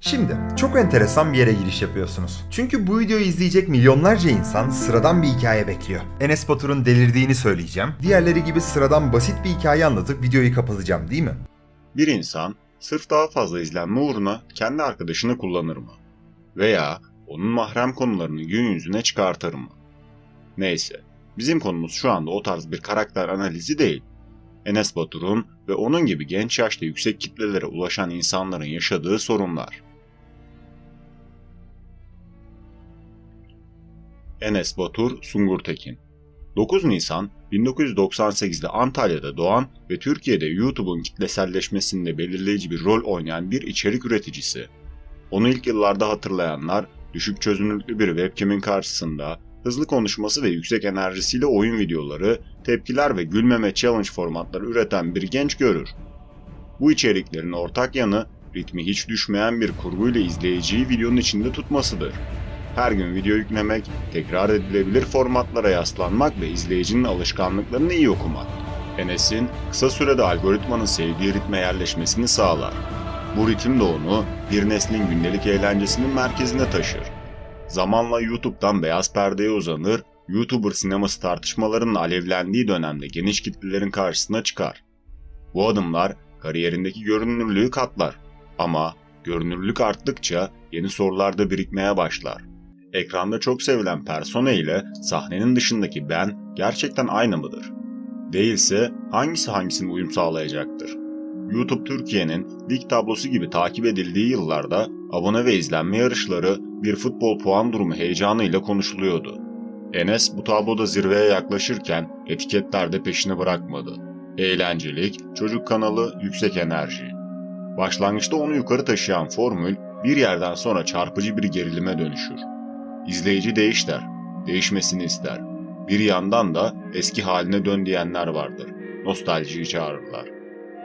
Şimdi çok enteresan bir yere giriş yapıyorsunuz. Çünkü bu videoyu izleyecek milyonlarca insan sıradan bir hikaye bekliyor. Enes Batur'un delirdiğini söyleyeceğim. Diğerleri gibi sıradan basit bir hikaye anlatıp videoyu kapatacağım değil mi? Bir insan sırf daha fazla izlenme uğruna kendi arkadaşını kullanır mı? Veya onun mahrem konularını gün yüzüne çıkartır mı? Neyse, bizim konumuz şu anda o tarz bir karakter analizi değil. Enes Batur'un ve onun gibi genç yaşta yüksek kitlelere ulaşan insanların yaşadığı sorunlar. Enes Batur Sungur Tekin 9 Nisan 1998'de Antalya'da doğan ve Türkiye'de YouTube'un kitleselleşmesinde belirleyici bir rol oynayan bir içerik üreticisi. Onu ilk yıllarda hatırlayanlar, düşük çözünürlüklü bir webcam'in karşısında hızlı konuşması ve yüksek enerjisiyle oyun videoları, tepkiler ve gülmeme challenge formatları üreten bir genç görür. Bu içeriklerin ortak yanı ritmi hiç düşmeyen bir kurguyla izleyiciyi videonun içinde tutmasıdır. Her gün video yüklemek, tekrar edilebilir formatlara yaslanmak ve izleyicinin alışkanlıklarını iyi okumak. Enes'in kısa sürede algoritmanın sevdiği ritme yerleşmesini sağlar. Bu ritim de onu bir neslin gündelik eğlencesinin merkezine taşır. Zamanla YouTube'dan beyaz perdeye uzanır, YouTuber sineması tartışmalarının alevlendiği dönemde geniş kitlelerin karşısına çıkar. Bu adımlar kariyerindeki görünürlüğü katlar. Ama görünürlük arttıkça yeni sorular da birikmeye başlar. Ekranda çok sevilen persona ile sahnenin dışındaki ben gerçekten aynı mıdır? Değilse hangisi hangisine uyum sağlayacaktır? YouTube Türkiye'nin lig tablosu gibi takip edildiği yıllarda abone ve izlenme yarışları bir futbol puan durumu heyecanıyla konuşuluyordu. Enes bu tabloda zirveye yaklaşırken etiketler de peşini bırakmadı. Eğlencelik, çocuk kanalı, yüksek enerji. Başlangıçta onu yukarı taşıyan formül bir yerden sonra çarpıcı bir gerilime dönüşür. İzleyici değiş değişmesini ister. Bir yandan da eski haline dön diyenler vardır. Nostaljiyi çağırırlar.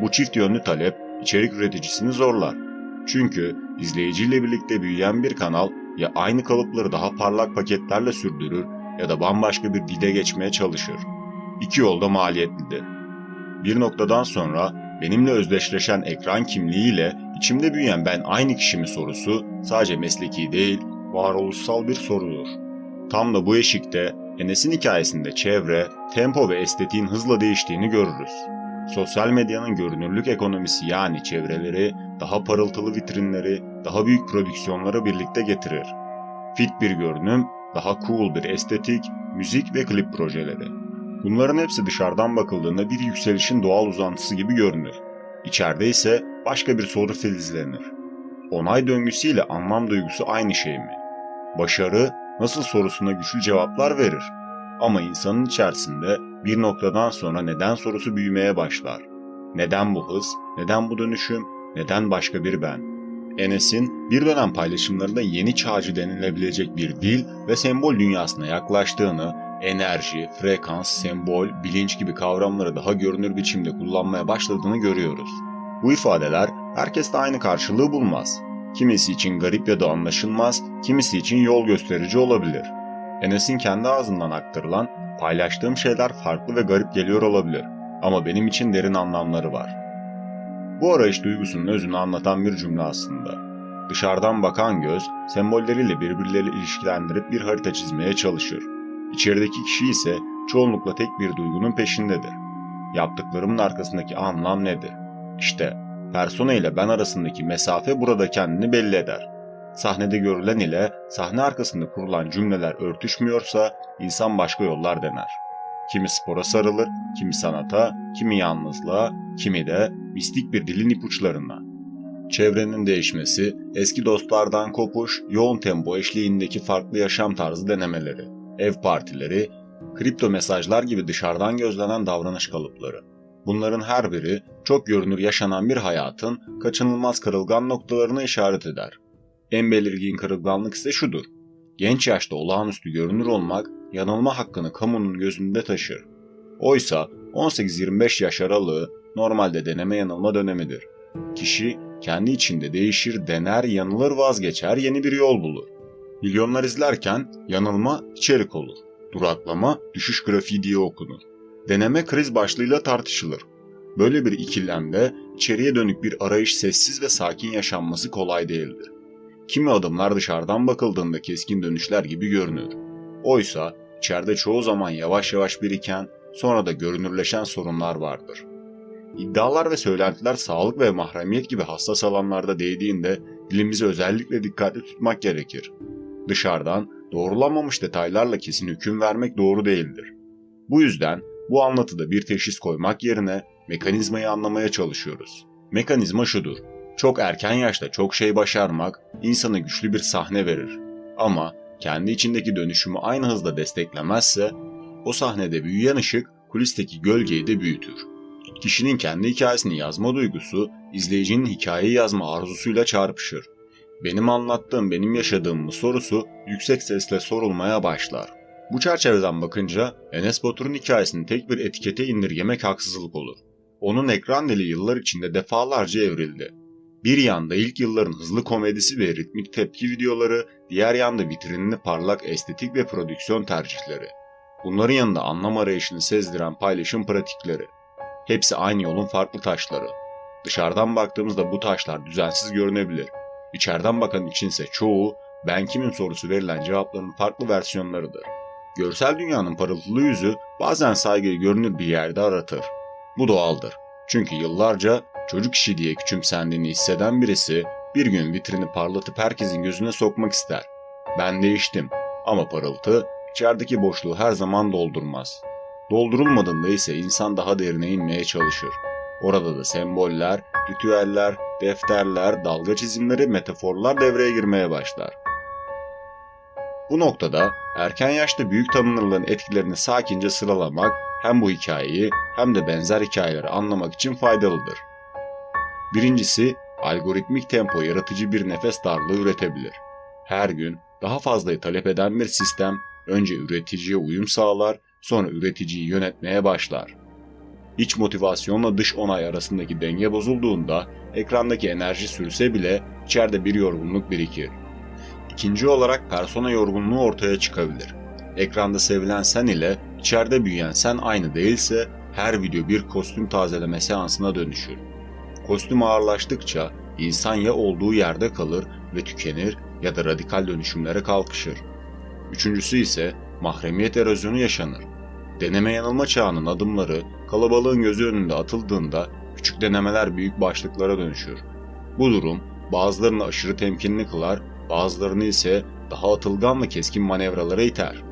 Bu çift yönlü talep içerik üreticisini zorlar. Çünkü izleyiciyle birlikte büyüyen bir kanal ya aynı kalıpları daha parlak paketlerle sürdürür ya da bambaşka bir dile geçmeye çalışır. İki yolda maliyetlidir. Bir noktadan sonra benimle özdeşleşen ekran kimliğiyle içimde büyüyen ben aynı kişi mi sorusu sadece mesleki değil, varoluşsal bir sorudur. Tam da bu eşikte Enes'in hikayesinde çevre, tempo ve estetiğin hızla değiştiğini görürüz. Sosyal medyanın görünürlük ekonomisi yani çevreleri, daha parıltılı vitrinleri, daha büyük prodüksiyonlara birlikte getirir. Fit bir görünüm, daha cool bir estetik, müzik ve klip projeleri. Bunların hepsi dışarıdan bakıldığında bir yükselişin doğal uzantısı gibi görünür. İçeride ise başka bir soru filizlenir. Onay döngüsüyle anlam duygusu aynı şey mi? Başarı nasıl sorusuna güçlü cevaplar verir. Ama insanın içerisinde bir noktadan sonra neden sorusu büyümeye başlar. Neden bu hız? Neden bu dönüşüm? Neden başka bir ben? Enes'in bir dönem paylaşımlarında yeni çağcı denilebilecek bir dil ve sembol dünyasına yaklaştığını, enerji, frekans, sembol, bilinç gibi kavramları daha görünür biçimde kullanmaya başladığını görüyoruz. Bu ifadeler herkeste aynı karşılığı bulmaz. Kimisi için garip ya da anlaşılmaz, kimisi için yol gösterici olabilir. Enes'in kendi ağzından aktarılan, paylaştığım şeyler farklı ve garip geliyor olabilir. Ama benim için derin anlamları var. Bu arayış duygusunun özünü anlatan bir cümle aslında. Dışarıdan bakan göz, sembolleriyle birbirleriyle ilişkilendirip bir harita çizmeye çalışır. İçerideki kişi ise çoğunlukla tek bir duygunun peşindedir. Yaptıklarımın arkasındaki anlam nedir? İşte persona ile ben arasındaki mesafe burada kendini belli eder. Sahnede görülen ile sahne arkasında kurulan cümleler örtüşmüyorsa insan başka yollar dener. Kimi spora sarılır, kimi sanata, kimi yalnızlığa, kimi de mistik bir dilin ipuçlarına. Çevrenin değişmesi, eski dostlardan kopuş, yoğun tempo eşliğindeki farklı yaşam tarzı denemeleri, ev partileri, kripto mesajlar gibi dışarıdan gözlenen davranış kalıpları. Bunların her biri çok görünür yaşanan bir hayatın kaçınılmaz kırılgan noktalarını işaret eder. En belirgin kırılganlık ise şudur. Genç yaşta olağanüstü görünür olmak yanılma hakkını kamunun gözünde taşır. Oysa 18-25 yaş aralığı normalde deneme yanılma dönemidir. Kişi kendi içinde değişir, dener, yanılır, vazgeçer, yeni bir yol bulur. Milyonlar izlerken yanılma içerik olur. Duraklama düşüş grafiği diye okunur. Deneme kriz başlığıyla tartışılır. Böyle bir ikilemde içeriye dönük bir arayış sessiz ve sakin yaşanması kolay değildir. Kimi adımlar dışarıdan bakıldığında keskin dönüşler gibi görünür. Oysa içeride çoğu zaman yavaş yavaş biriken, sonra da görünürleşen sorunlar vardır. İddialar ve söylentiler sağlık ve mahremiyet gibi hassas alanlarda değdiğinde dilimizi özellikle dikkatli tutmak gerekir. Dışarıdan doğrulanmamış detaylarla kesin hüküm vermek doğru değildir. Bu yüzden bu anlatıda bir teşhis koymak yerine mekanizmayı anlamaya çalışıyoruz. Mekanizma şudur. Çok erken yaşta çok şey başarmak insana güçlü bir sahne verir. Ama kendi içindeki dönüşümü aynı hızda desteklemezse o sahnede büyüyen ışık kulisteki gölgeyi de büyütür. Kişinin kendi hikayesini yazma duygusu izleyicinin hikayeyi yazma arzusuyla çarpışır. Benim anlattığım benim yaşadığım mı sorusu yüksek sesle sorulmaya başlar. Bu çerçeveden bakınca Enes Batur'un hikayesini tek bir etikete indirgemek haksızlık olur. Onun ekran dili yıllar içinde defalarca evrildi. Bir yanda ilk yılların hızlı komedisi ve ritmik tepki videoları, diğer yanda vitrinli parlak estetik ve prodüksiyon tercihleri. Bunların yanında anlam arayışını sezdiren paylaşım pratikleri. Hepsi aynı yolun farklı taşları. Dışarıdan baktığımızda bu taşlar düzensiz görünebilir. İçeriden bakan içinse çoğu ben kimim sorusu verilen cevapların farklı versiyonlarıdır. Görsel dünyanın parıltılı yüzü bazen saygıyı görünür bir yerde aratır. Bu doğaldır. Çünkü yıllarca çocuk işi diye küçümsendiğini hisseden birisi bir gün vitrini parlatıp herkesin gözüne sokmak ister. Ben değiştim ama parıltı içerideki boşluğu her zaman doldurmaz. Doldurulmadığında ise insan daha derine inmeye çalışır. Orada da semboller, ritüeller, defterler, dalga çizimleri, metaforlar devreye girmeye başlar. Bu noktada erken yaşta büyük tanınırlığın etkilerini sakince sıralamak hem bu hikayeyi hem de benzer hikayeleri anlamak için faydalıdır. Birincisi, algoritmik tempo yaratıcı bir nefes darlığı üretebilir. Her gün daha fazlayı talep eden bir sistem önce üreticiye uyum sağlar, sonra üreticiyi yönetmeye başlar. İç motivasyonla dış onay arasındaki denge bozulduğunda ekrandaki enerji sürse bile içeride bir yorgunluk birikir. İkinci olarak persona yorgunluğu ortaya çıkabilir. Ekranda sevilen sen ile içeride büyüyen sen aynı değilse her video bir kostüm tazeleme seansına dönüşür. Kostüm ağırlaştıkça insan ya olduğu yerde kalır ve tükenir ya da radikal dönüşümlere kalkışır. Üçüncüsü ise mahremiyet erozyonu yaşanır. Deneme yanılma çağının adımları kalabalığın gözü önünde atıldığında küçük denemeler büyük başlıklara dönüşür. Bu durum bazılarını aşırı temkinli kılar, bazılarını ise daha atılgan ve keskin manevralara iter.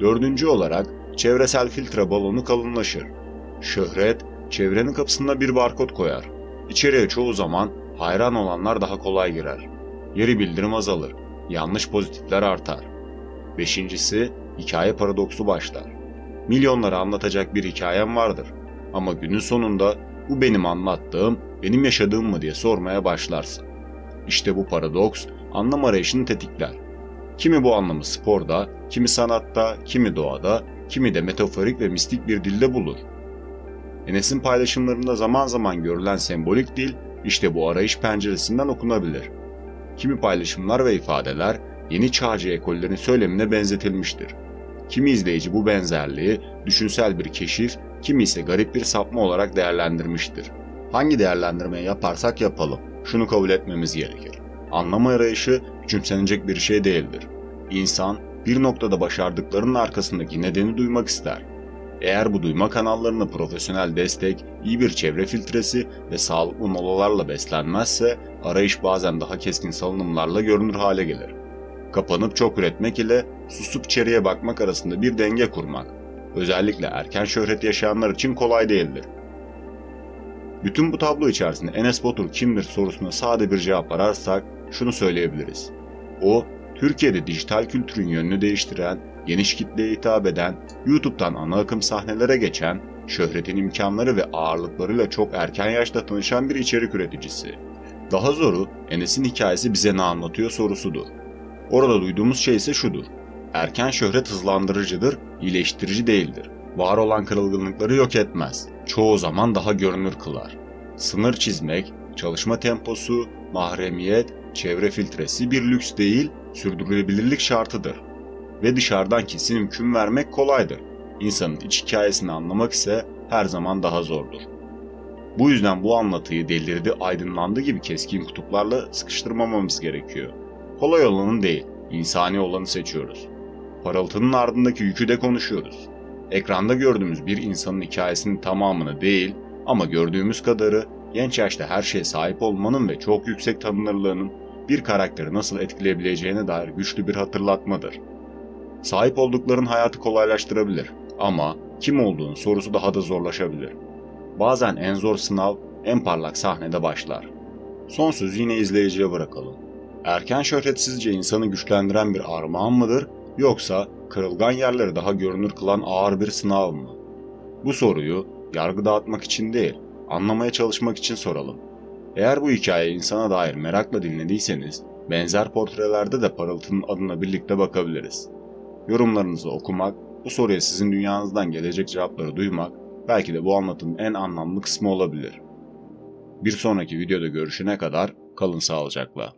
Dördüncü olarak çevresel filtre balonu kalınlaşır. Şöhret, çevrenin kapısında bir barkod koyar. İçeriye çoğu zaman hayran olanlar daha kolay girer. Geri bildirim azalır. Yanlış pozitifler artar. Beşincisi, hikaye paradoksu başlar. Milyonlara anlatacak bir hikayem vardır. Ama günün sonunda bu benim anlattığım, benim yaşadığım mı diye sormaya başlarsın. İşte bu paradoks anlam arayışını tetikler. Kimi bu anlamı sporda, kimi sanatta, kimi doğada, kimi de metaforik ve mistik bir dilde bulur. Enes'in paylaşımlarında zaman zaman görülen sembolik dil işte bu arayış penceresinden okunabilir. Kimi paylaşımlar ve ifadeler yeni çağcı ekollerin söylemine benzetilmiştir. Kimi izleyici bu benzerliği düşünsel bir keşif, kimi ise garip bir sapma olarak değerlendirmiştir. Hangi değerlendirmeyi yaparsak yapalım, şunu kabul etmemiz gerekir. Anlam arayışı küçümsenecek bir şey değildir. İnsan bir noktada başardıklarının arkasındaki nedeni duymak ister. Eğer bu duyma kanallarını profesyonel destek, iyi bir çevre filtresi ve sağlıklı molalarla beslenmezse arayış bazen daha keskin salınımlarla görünür hale gelir. Kapanıp çok üretmek ile susup içeriye bakmak arasında bir denge kurmak, özellikle erken şöhret yaşayanlar için kolay değildir. Bütün bu tablo içerisinde Enes Batur kimdir sorusuna sade bir cevap ararsak şunu söyleyebiliriz. O, Türkiye'de dijital kültürün yönünü değiştiren, geniş kitleye hitap eden, YouTube'dan ana akım sahnelere geçen, şöhretin imkanları ve ağırlıklarıyla çok erken yaşta tanışan bir içerik üreticisi. Daha zoru Enes'in hikayesi bize ne anlatıyor sorusudur. Orada duyduğumuz şey ise şudur. Erken şöhret hızlandırıcıdır, iyileştirici değildir. Var olan kırılganlıkları yok etmez. Çoğu zaman daha görünür kılar. Sınır çizmek, çalışma temposu, mahremiyet, çevre filtresi bir lüks değil, sürdürülebilirlik şartıdır. Ve dışarıdan kesin hüküm vermek kolaydır. İnsanın iç hikayesini anlamak ise her zaman daha zordur. Bu yüzden bu anlatıyı delirdi, aydınlandı gibi keskin kutuplarla sıkıştırmamamız gerekiyor. Kolay olanı değil, insani olanı seçiyoruz. Parıltının ardındaki yükü de konuşuyoruz. Ekranda gördüğümüz bir insanın hikayesinin tamamını değil ama gördüğümüz kadarı genç yaşta her şeye sahip olmanın ve çok yüksek tanınırlığının bir karakteri nasıl etkileyebileceğine dair güçlü bir hatırlatmadır. Sahip oldukların hayatı kolaylaştırabilir ama kim olduğun sorusu daha da zorlaşabilir. Bazen en zor sınav en parlak sahnede başlar. Son sözü yine izleyiciye bırakalım. Erken şöhret sizce insanı güçlendiren bir armağan mıdır yoksa kırılgan yerleri daha görünür kılan ağır bir sınav mı? Bu soruyu yargı dağıtmak için değil, anlamaya çalışmak için soralım. Eğer bu hikaye insana dair merakla dinlediyseniz, benzer portrelerde de Parıltı'nın adına birlikte bakabiliriz. Yorumlarınızı okumak, bu soruya sizin dünyanızdan gelecek cevapları duymak belki de bu anlatının en anlamlı kısmı olabilir. Bir sonraki videoda görüşene kadar kalın sağlıcakla.